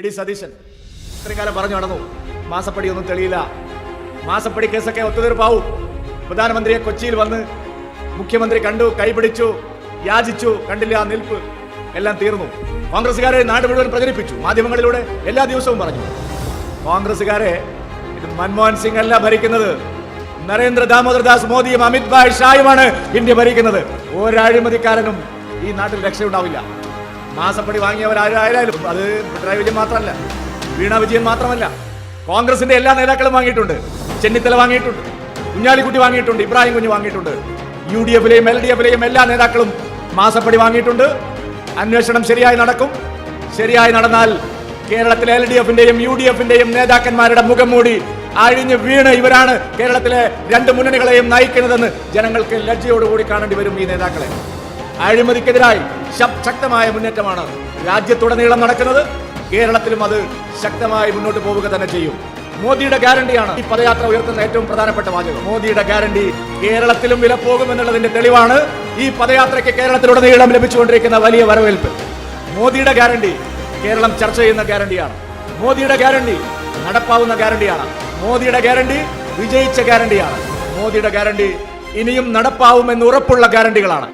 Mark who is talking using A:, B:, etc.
A: D Satheesan. ഇത്രയും കാലം പറഞ്ഞു നടന്നു. മാസപ്പടി ഒന്നും തെളിയില്ല. മാസപ്പടി കേസൊക്കെ ഒത്തുതീർപ്പാവും. പ്രധാനമന്ത്രിയെ കൊച്ചിയിൽ വന്ന് മുഖ്യമന്ത്രി കണ്ടു കൈപിടിച്ചു യാചിച്ചു കണ്ടില്ല നിൽപ്പ് എല്ലാം തീർന്നു. കോൺഗ്രസ്സുകാരെ നാട് മുഴുവൻ പ്രചരിപ്പിച്ചു. മാധ്യമങ്ങളിലൂടെ എല്ലാ ദിവസവും പറഞ്ഞു. കോൺഗ്രസ്സുകാരെ ഇത് മൻമോഹൻ സിംഗ് അല്ല ഭരിക്കുന്നത്. നരേന്ദ്ര ദാമോദർദാസ് മോദിയും അമിത് ഭായ് ഷായുമാണ് ഇന്ത്യ ഭരിക്കുന്നത്. ഒരഴിമതിക്കാരനും ഈ നാട്ടിൽ രക്ഷയുണ്ടാവില്ല. മാസപ്പടി വാങ്ങിയവരാരായാലും അത് പിണറായി വിജയൻ മാത്രമല്ല വീണ വിജയൻ മാത്രമല്ല കോൺഗ്രസിന്റെ എല്ലാ നേതാക്കളും വാങ്ങിയിട്ടുണ്ട് ചെന്നിത്തല വാങ്ങിയിട്ടുണ്ട് കുഞ്ഞാലിക്കുട്ടി വാങ്ങിയിട്ടുണ്ട് ഇബ്രാഹിം കുഞ്ഞ് വാങ്ങിയിട്ടുണ്ട് യു ഡി എഫിലെയും എൽ ഡി എഫിലെയും എല്ലാ നേതാക്കളും മാസപ്പടി വാങ്ങിയിട്ടുണ്ട്. അന്വേഷണം ശരിയായി നടക്കും. ശരിയായി നടന്നാൽ കേരളത്തിലെ എൽ ഡി എഫിന്റെയും യു ഡി എഫിന്റെയും നേതാക്കന്മാരുടെ മുഖം മൂടി അഴിഞ്ഞ് വീണ് ഇവരാണ് കേരളത്തിലെ രണ്ട് മുന്നണികളെയും നയിക്കുന്നതെന്ന് ജനങ്ങൾക്ക് ലജ്ജയോടുകൂടി കാണേണ്ടി വരും ഈ നേതാക്കളെ. അഴിമതിക്കെതിരായി ശക്തമായ മുന്നേറ്റമാണ് രാജ്യത്തുടനീളം നടക്കുന്നത്. കേരളത്തിലും അത് ശക്തമായി മുന്നോട്ട് പോവുക തന്നെ ചെയ്യും. മോദിയുടെ ഗ്യാരണ്ടിയാണ് ഈ പദയാത്ര ഉയർത്തുന്ന ഏറ്റവും പ്രധാനപ്പെട്ട വാചകം. മോദിയുടെ ഗ്യാരണ്ടി കേരളത്തിലും വില പോകുമെന്നുള്ളതിന്റെ തെളിവാണ് ഈ പദയാത്രയ്ക്ക് കേരളത്തിലുടനീളം ലഭിച്ചുകൊണ്ടിരിക്കുന്ന വലിയ വരവേൽപ്പ്. മോദിയുടെ ഗ്യാരണ്ടി കേരളം ചർച്ച ചെയ്യുന്ന ഗ്യാരണ്ടിയാണ്. മോദിയുടെ ഗ്യാരണ്ടി നടപ്പാവുന്ന ഗ്യാരണ്ടിയാണ്. മോദിയുടെ ഗ്യാരണ്ടി വിജയിച്ച ഗ്യാരണ്ടിയാണ്. മോദിയുടെ ഗ്യാരണ്ടി ഇനിയും നടപ്പാവുമെന്ന് ഉറപ്പുള്ള ഗ്യാരണ്ടികളാണ്.